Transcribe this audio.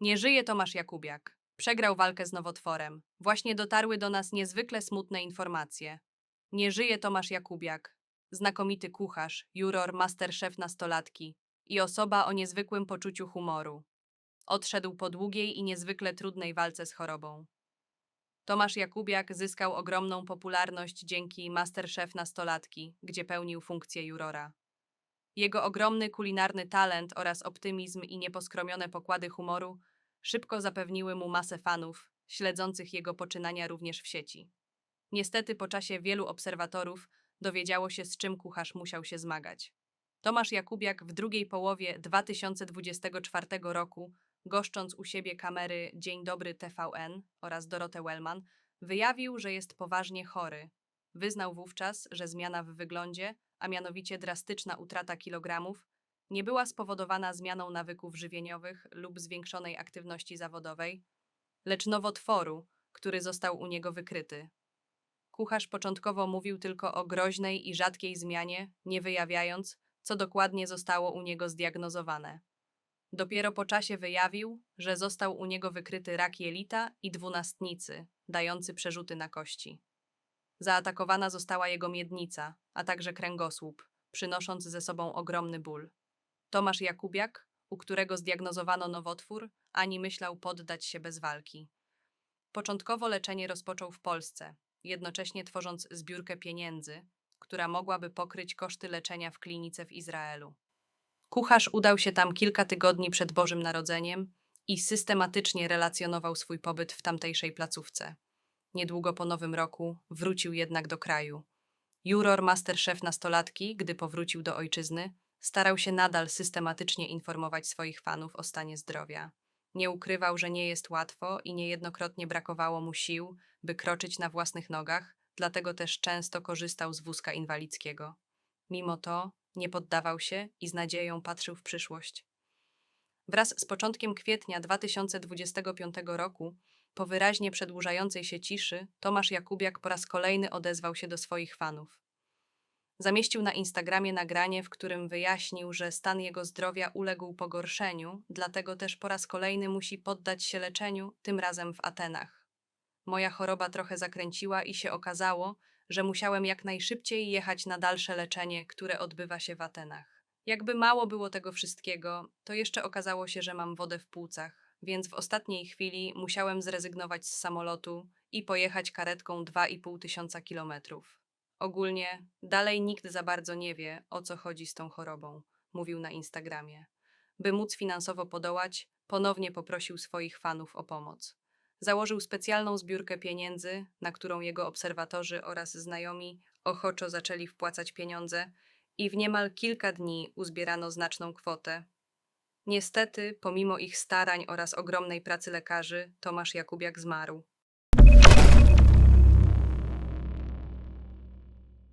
Nie żyje Tomasz Jakubiak. Przegrał walkę z nowotworem. Właśnie dotarły do nas niezwykle smutne informacje. Nie żyje Tomasz Jakubiak. Znakomity kucharz, juror, masterchef nastolatki i osoba o niezwykłym poczuciu humoru. Odszedł po długiej i niezwykle trudnej walce z chorobą. Tomasz Jakubiak zyskał ogromną popularność dzięki Masterchef nastolatki, gdzie pełnił funkcję jurora. Jego ogromny kulinarny talent oraz optymizm i nieposkromione pokłady humoru szybko zapewniły mu masę fanów, śledzących jego poczynania również w sieci. Niestety po czasie wielu obserwatorów dowiedziało się, z czym kucharz musiał się zmagać. Tomasz Jakubiak w drugiej połowie 2024 roku, goszcząc u siebie kamery Dzień Dobry TVN oraz Dorotę Wellman, wyjawił, że jest poważnie chory. Wyznał wówczas, że zmiana w wyglądzie, a mianowicie drastyczna utrata kilogramów, nie była spowodowana zmianą nawyków żywieniowych lub zwiększonej aktywności zawodowej, lecz nowotworu, który został u niego wykryty. Kucharz początkowo mówił tylko o groźnej i rzadkiej zmianie, nie wyjawiając, co dokładnie zostało u niego zdiagnozowane. Dopiero po czasie wyjawił, że został u niego wykryty rak jelita i dwunastnicy, dający przerzuty na kości. Zaatakowana została jego miednica, a także kręgosłup, przynosząc ze sobą ogromny ból. Tomasz Jakubiak, u którego zdiagnozowano nowotwór, ani myślał poddać się bez walki. Początkowo leczenie rozpoczął w Polsce, jednocześnie tworząc zbiórkę pieniędzy, która mogłaby pokryć koszty leczenia w klinice w Izraelu. Kucharz udał się tam kilka tygodni przed Bożym Narodzeniem i systematycznie relacjonował swój pobyt w tamtejszej placówce. Niedługo po Nowym Roku wrócił jednak do kraju. Juror Masterchef nastolatki, gdy powrócił do ojczyzny, starał się nadal systematycznie informować swoich fanów o stanie zdrowia. Nie ukrywał, że nie jest łatwo i niejednokrotnie brakowało mu sił, by kroczyć na własnych nogach, dlatego też często korzystał z wózka inwalidzkiego. Mimo to nie poddawał się i z nadzieją patrzył w przyszłość. Wraz z początkiem kwietnia 2025 roku, po wyraźnie przedłużającej się ciszy, Tomasz Jakubiak po raz kolejny odezwał się do swoich fanów. Zamieścił na Instagramie nagranie, w którym wyjaśnił, że stan jego zdrowia uległ pogorszeniu, dlatego też po raz kolejny musi poddać się leczeniu, tym razem w Atenach. Moja choroba trochę zakręciła i się okazało, że musiałem jak najszybciej jechać na dalsze leczenie, które odbywa się w Atenach. Jakby mało było tego wszystkiego, to jeszcze okazało się, że mam wodę w płucach, więc w ostatniej chwili musiałem zrezygnować z samolotu i pojechać karetką 2,5 tysiąca kilometrów. Ogólnie dalej nikt za bardzo nie wie, o co chodzi z tą chorobą, mówił na Instagramie. By móc finansowo podołać, ponownie poprosił swoich fanów o pomoc. Założył specjalną zbiórkę pieniędzy, na którą jego obserwatorzy oraz znajomi ochoczo zaczęli wpłacać pieniądze i w niemal kilka dni uzbierano znaczną kwotę. Niestety, pomimo ich starań oraz ogromnej pracy lekarzy, Tomasz Jakubiak zmarł.